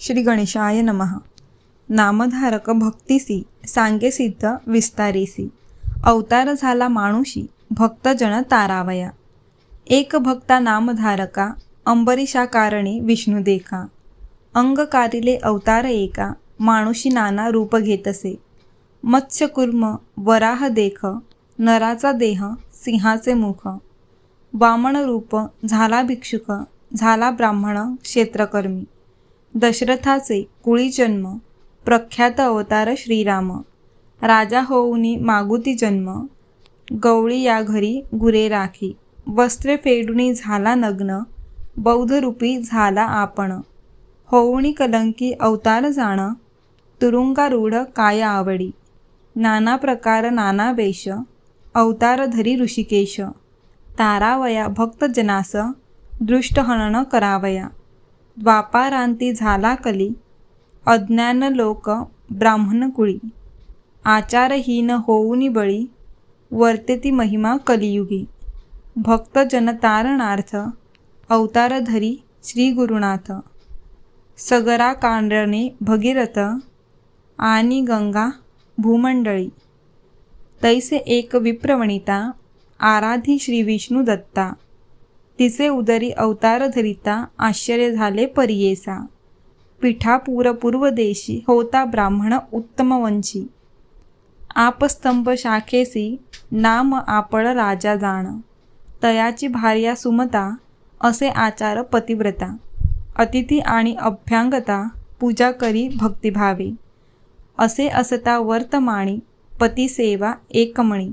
श्री गणेशाय नमः. नामधारक भक्तिसी सांगे सिद्ध विस्तारेसी. अवतार झाला माणूशी भक्तजन तारावया. एक भक्ता नामधारका अंबरीशा कारणे विष्णू देखा. अंगकारिले अवतार एका माणूशी नाना रूप घेतसे. मत्स्यकुर्म वराह देख नराचा देह सिंहाचे मुख. वामन रूप झाला भिक्षुक झाला ब्राह्मण क्षेत्रकर्मी. दशरथाचे कुळी जन्म प्रख्यात अवतार श्रीराम. राजा होऊनी मागुती जन्म गवळी या घरी गुरे राखी वस्त्रे फेडुनी झाला नग्न बौद्धरूपी झाला आपण. होऊनी कलंकी अवतार जाण तुरुंगारूढ काय आवडी. नाना प्रकार नाना वेश अवतार धरी ऋषिकेश. तारावया भक्तजनास दृष्टहनन करावया. द्वापारांती झाला कली अज्ञान लोक ब्राह्मण कुळी आचारहीन होऊनी बळी वर्तेती महिमा कलियुगी. भक्त जनतारणार्थ अवतार धरी श्री गुरुनाथ सगरा कांडणे भगीरथ आणि गंगा भूमंडळी. तैसे एक विप्रवणिता आराधी श्री विष्णू दत्ता तिचे उदरी अवतार धरिता आश्चर्य झाले परियेसा. पिठापूर पूर्वदेशी होता ब्राह्मण उत्तमवंशी. आपस्तंभ शाखेसी नाम आपळ राजा जाण. तयाची भार्या सुमता असे आचार पतिव्रता. अतिथी आणि अभ्यांगता पूजा करी भक्तिभावे. असे असता वर्तमाणी पतिसेवा एकमणी.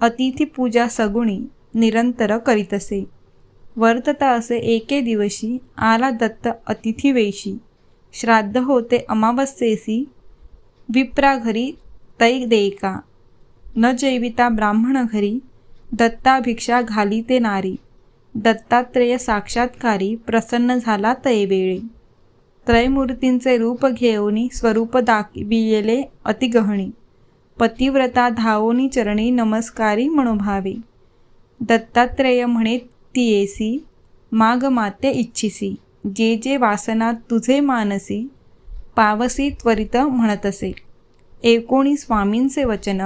अतिथी पूजा सगुणी निरंतर करीतसे. वर्तता असे एके दिवशी आला दत्त अतिथीवेशी श्राद्ध होते अमावस्येसी विप्रा घरी तै देयका न जैविता ब्राह्मण घरी दत्ता भिक्षा घाली ते नारी दत्तात्रेय साक्षात्कारी प्रसन्न झाला तैवेळी त्रयमूर्तींचे रूप घेऊनी स्वरूप दाखविलेले अतिगहणी पतिव्रता धावोनी चरणी नमस्कारी मनोभावे दत्तात्रेय म्हणे तियेसी माग इच्छिसी जे जे वासना तुझे मानसी पावसी त्वरित म्हणतसे एकोणी स्वामींचे वचन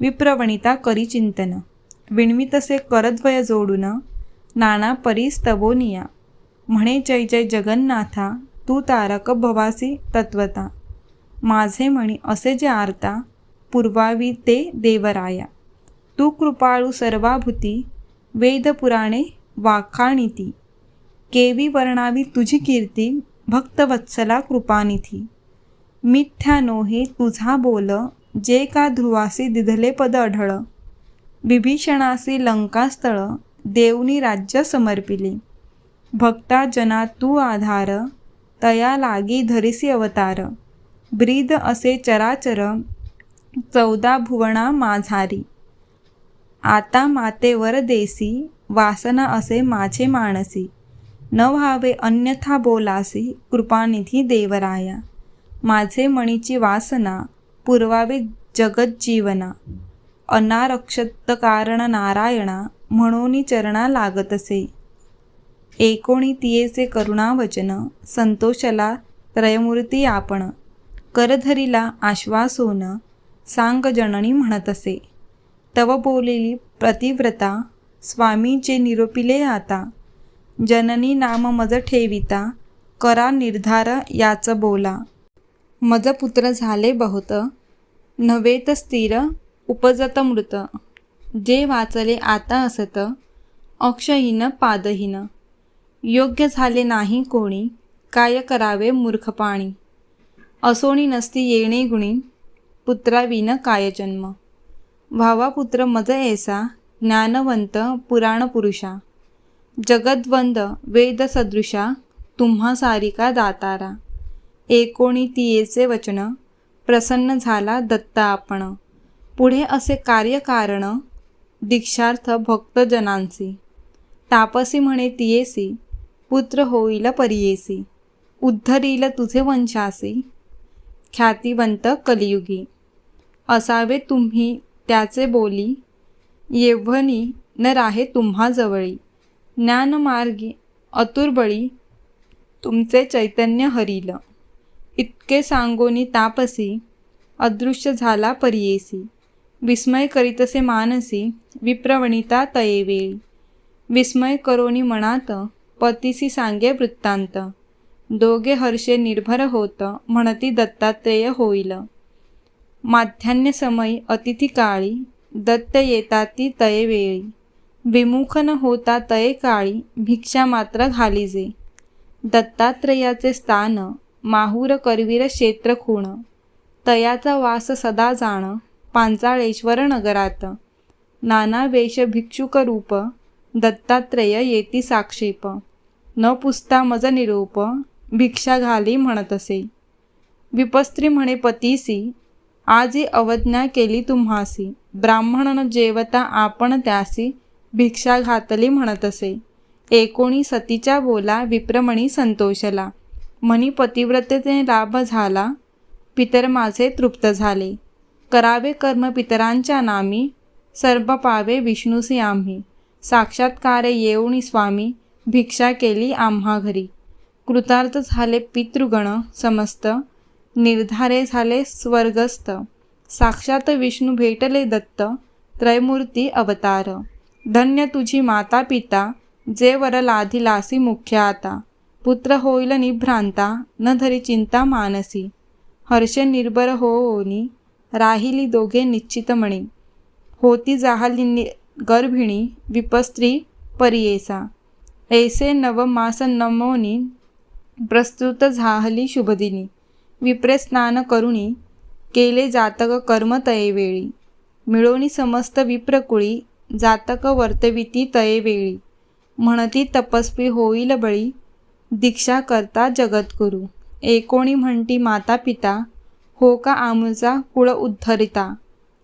विप्रवणिता करी चिंतन विणवितसे करद्वय जोडून नाना परिस्तवोनिया म्हणे जय जय जगन्नाथा तू तारक भवासी तत्वता माझे म्हणी असे जे आरता पूर्वावी ते देवराया तू कृपाळू सर्वाभूती वेदपुराणे वाखाणिती केवी वर्णावी तुझी कीर्ती भक्तवत्सला कृपानिधी। मिथ्या नोहे तुझा बोल जे का ध्रुवासी दिधले पद अढळ। विभीषणासी लंकास्थळ देवनी राज्य समर्पिले। भक्ता जना तू आधार तया लागी धरिसी अवतार। ब्रीद असे चराचर चौदा भुवना माझारी। आता मातेवर देसी वासना असे माझे मानसी. न व्हावे अन्यथा बोलासी कृपानिधी देवराया. माझे मणीची वासना पुरवावे जगज्जीवना. अनारक्षत कारण नारायणा म्हणून चरणा लागतसे. एकोणी तियेचे करुणावचन संतोषला त्रयमूर्ती आपण. करधरीला आश्वासोन सांग जननी म्हणतसे. तव बोलेली प्रतिव्रता स्वामीचे निरोपिले आता. जननी नाम मज ठेविता करा निर्धार याच बोला. मज पुत्र झाले बहुत नव्हेत स्थिर उपजत मृत. जे वाचले आता असत अक्षहीन पादहीन. योग्य झाले नाही कोणी काय करावे मूर्खपाणी असोणी नसती येणे गुणी पुत्राविन काय जन्म. भावापुत्र मज ऐसा ज्ञानवंत पुराणपुरुषा। जगद्वंद वेदसदृशा तुम्हा सारिका दातारा। एकोणी तियेचे वचन प्रसन्न झाला दत्ता आपण पुढे असे कार्यकारण दीक्षार्थ भक्तजनांसी। तापसी म्हणे तियेसी पुत्र होईल परियेसी। उद्धरील तुझे वंशासी। ख्यातिवंत कलियुगी। असावे तुम्ही त्याचे बोली येव्हनी न राहे तुम्हा जवळी. ज्ञानमार्गी अतुर्बळी तुमचे चैतन्य हरिल. इतके सांगोनी तापसी अदृश्य झाला परियेसी. विस्मय करीतसे मानसी विप्रवणिता तयेवेळी विस्मय करोनी मनात पतीसी सांगे वृत्तांत. दोघे हर्षे निर्भर होत म्हणती दत्तात्रेय होईल. माध्यान्य समयी अतिथी काळी दत्त येताती तये वेळी विमुख न होता तये काळी भिक्षा मात्र घालीजे. दत्तात्रेयाचे स्थान माहूर करवीर क्षेत्र खूण तयाचा वास सदा जाण पांचाळेश्वर नगरात. नाना वेश भिक्षुक रूप दत्तात्रेय येती साक्षेप. न पुसता मज निरूप भिक्षा घाली म्हणतसे. विपस्त्री म्हणे पतीसी आजी अवज्ञा केली तुम्हासी. ब्राह्मण जेवता आपण त्यासी भिक्षा घातली म्हणतसे एकोणी सतीच्या बोला विप्रमणी संतोषला. म्हणी पतिव्रतेचे लाभ झाला पितर माझे तृप्त झाले. करावे कर्म पितरांच्या नामी सर्व पावे विष्णूसी आम्ही. साक्षात्कारे येऊणी स्वामी भिक्षा केली आम्हा घरी. कृतार्थ झाले पितृगण समस्त निर्धारे झाले स्वर्गस्थ. साक्षात विष्णू भेटले दत्त त्रयमूर्ती अवतार. धन्य तुझी माता पिता जे वर लाधिलासी मुख्य आता पुत्र होईल निभ्रांता न धरी चिंता मानसी. हर्ष निर्भर होनी राहिली दोघे निश्चित होती जाहली गर्भिणी विपस्त्री परियेसा. ऐसे नवमास नमोनी प्रस्तुत झाहली शुभदिनी. विप्रे स्नान करुणी केले जातक कर्म तयेवेळी मिळोनी समस्त विप्रकुळी जातक वर्तविती तयेवेळी म्हणती तपस्वी होईल बळी दीक्षा करता जगद्गुरू. एकोणी म्हणती माता पिता हो का आमुचा कुळ उद्धरिता?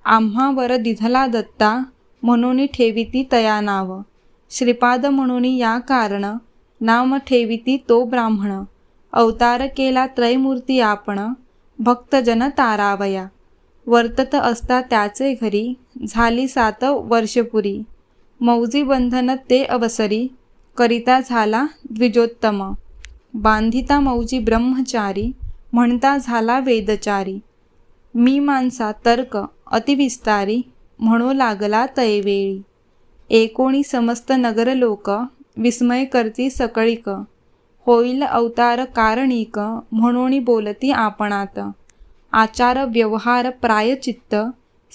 आम्हावर दिधला दत्ता म्हणून ठेविती तया नाव. श्रीपाद म्हणून या कारण नाम ठेविती तो ब्राह्मण. अवतार केला त्रयमूर्ती आपण भक्तजन तारावया. वर्तत असता त्याचे घरी झाली सात वर्षपुरी. मौजी बंधन ते अवसरी करिता झाला द्विजोत्तम. बांधिता मौजी ब्रह्मचारी म्हणता झाला वेदचारी. मी माणसा तर्क अतिविस्तारी म्हणू लागला तैवेळी एकोणी समस्त नगर लोक विस्मय करती सकळीक. होईल अवतार कारणिक म्हणून बोलती आपणात. आचार व्यवहार प्रायचित्त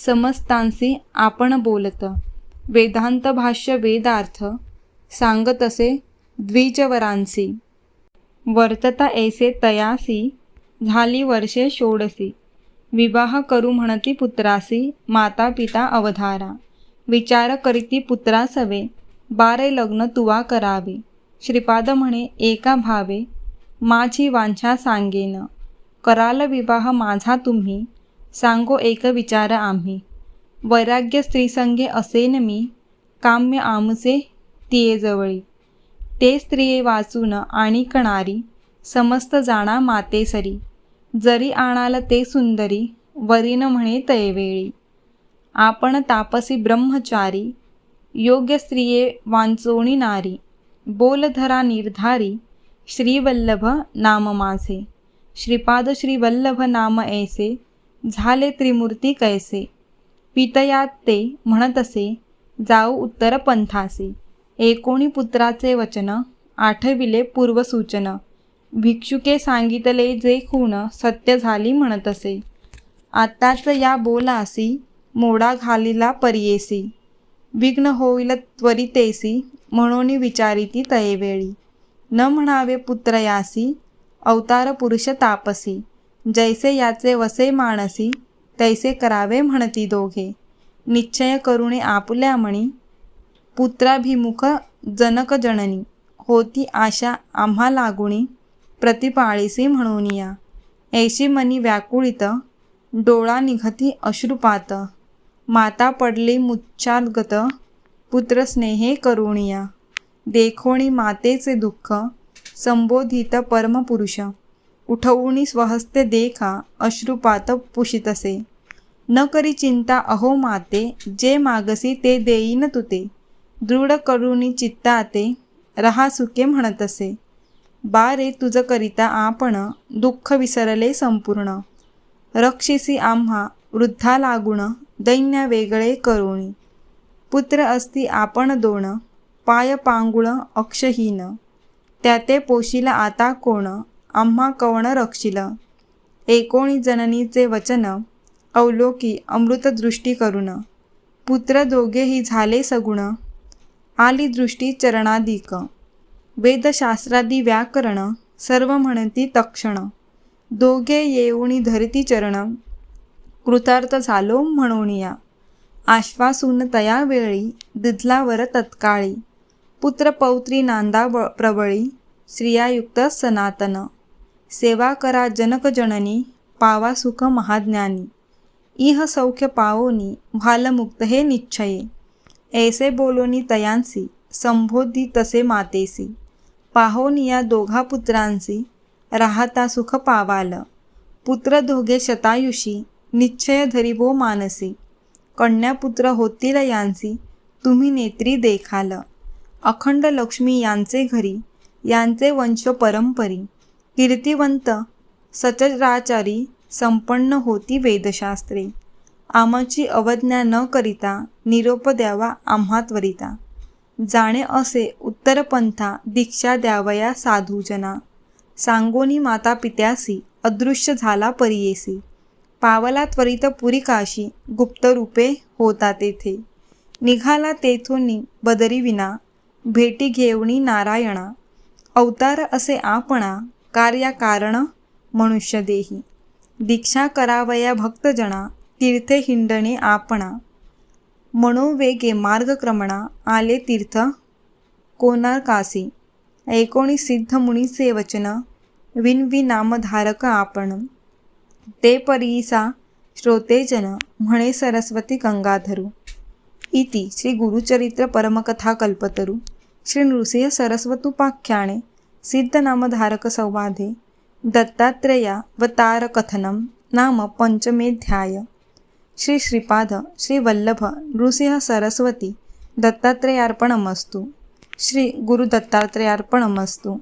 समस्तांसी आपण बोलत. वेदांत भाष्य वेदार्थ सांगतसे द्विजवरांसी. वर्तता ऐसे तयासी झाली वर्षे षोडसी विवाह करू म्हणती पुत्रासी माता पिता अवधारा. विचार करीती पुत्रासवे बारे लग्न तुवा करावे. श्रीपाद म्हणे एका भावे माझी वांछा सांगेन. कराल विवाह माझा तुम्ही सांगो एक विचार आम्ही. वैराग्य स्त्रीसंगे असेन मी काम्य आमचे तियेजवळी ते स्त्रिये वाचून आणि कणारी समस्त जाणा मातेसरी जरी आणाल ते सुंदरी वरीन म्हणे तयवेळी आपण तापसी ब्रह्मचारी योग्य स्त्रिये वांचोणी नारी. बोलधरा निर्धारी श्रीवल्लभ नाम माझे. श्रीपाद श्रीवल्लभ नाम ऐसे झाले त्रिमूर्ती कैसे? पितयात ते म्हणत असे जाऊ उत्तर पंथासे. एकोणी पुत्राचे वचन आठविले पूर्वसूचन. भिक्षुके सांगितले जे खूण सत्य झाली म्हणत असे आताच या बोलासी मोडा घालीला परियेसी. विघ्न होईल त्वरितेसी म्हणून विचारिती तयेवेळी. न म्हणावे पुत्र यासी अवतार पुरुष तापसी. जैसे याचे वसे माणसी तैसे करावे म्हणती दोघे. निश्चय करुणे आपुल्या म्हणी पुत्राभिमुख जनक जननी. होती आशा आम्हा लागुणी प्रतिपाळीसी म्हणून या. ऐशी मनी व्याकुळित डोळा निघती अश्रुपात. माता पडली मुच्छादगत पुत्रस्नेहे करुणिया। देखोणी मातेचे दुःख संबोधित परमपुरुष। उठवणी स्वहस्ते देखा अश्रुपात पुषितसे। न करी चिंता अहो माते जे मागसी ते देईन तुते। दृढ करुणी चित्ताते रहा सुके म्हणतसे। बारे बा रे तुझ करिता आपण दुःख विसरले संपूर्ण। रक्षिसी आम्हा वृद्धा लागून दैन्य वेगळे करुणी। पुत्र असती आपण दोन पाय पांगुळ अक्षहीन. त्या ते पोशिला आता कोण आम्हा कवण रक्षिल. एकोणी जननीचे वचन अवलोकी अमृतदृष्टी करून पुत्र दोघेही झाले सगुण आली दृष्टी चरणाधिक. वेदशास्त्रादी व्याकरण सर्व म्हणती तक्षण. दोघे येऊणी धरती चरण कृतार्थ झालो म्हणून या आश्वासूनतया वेळी दिधलावर तत्काळी. पुत्र पौत्री नांदा व प्रबळी स्त्रियायुक्त सनातन. सेवा करा जनक जननी पावा सुख महाज्ञानी. इह सौख्य पावोनी भालमुक्त हे निश्चये. ऐसे बोलोनी तयांसी संबोधी तसे मातेसी. पाहोनी या दोघा पुत्रांसी राहता सुख पावाल. पुत्र दोघे शतायुषी निश्चय धरिवो मानसी. कन्यापुत्र होतील यांसी तुम्ही नेत्री देखाल. अखंड लक्ष्मी यांचे घरी यांचे वंश परंपरी कीर्तिवंत सचराचारी संपन्न होती वेदशास्त्रे. आमाची अवज्ञा न करिता निरोप द्यावा आम्हा त्वरिता. जाणे असे उत्तरपंथा दीक्षा द्यावया साधूजना. सांगोनी माता पित्यासी अदृश्य झाला परियेसी. पावला त्वरित पुरी काशी गुप्तरूपे होता तेथे निघाला तेथोनी बदरी विना भेटी घेवणी नारायणा अवतार असे आपणा कार्या कारण मनुष्य देही दीक्षा करावया भक्तजना तीर्थे हिंडणे आपणा. मनोवेगे मार्गक्रमणा आले तीर्थ कोणाकासी. एकोणी सिद्ध मुनीचे वचन विनवी नामधारक आपण. ते परीसा श्रोतेजन म्हणे सरस्वती गंगाधरू. इति श्री गुरुचरित्र परमकथा कल्पतरू. श्री नृसिंह सरस्वतुपाख्याने सिद्धनामधारक संवादे. दत्तात्रेयावतारकथनं नाम पञ्चमेऽध्याय श्री श्रीपाद श्रीवल्लभ नृसिंह सरस्वती दत्तात्रेयार्पणमस्तु. श्री गुरुदत्तात्रेयार्पणमस्तु.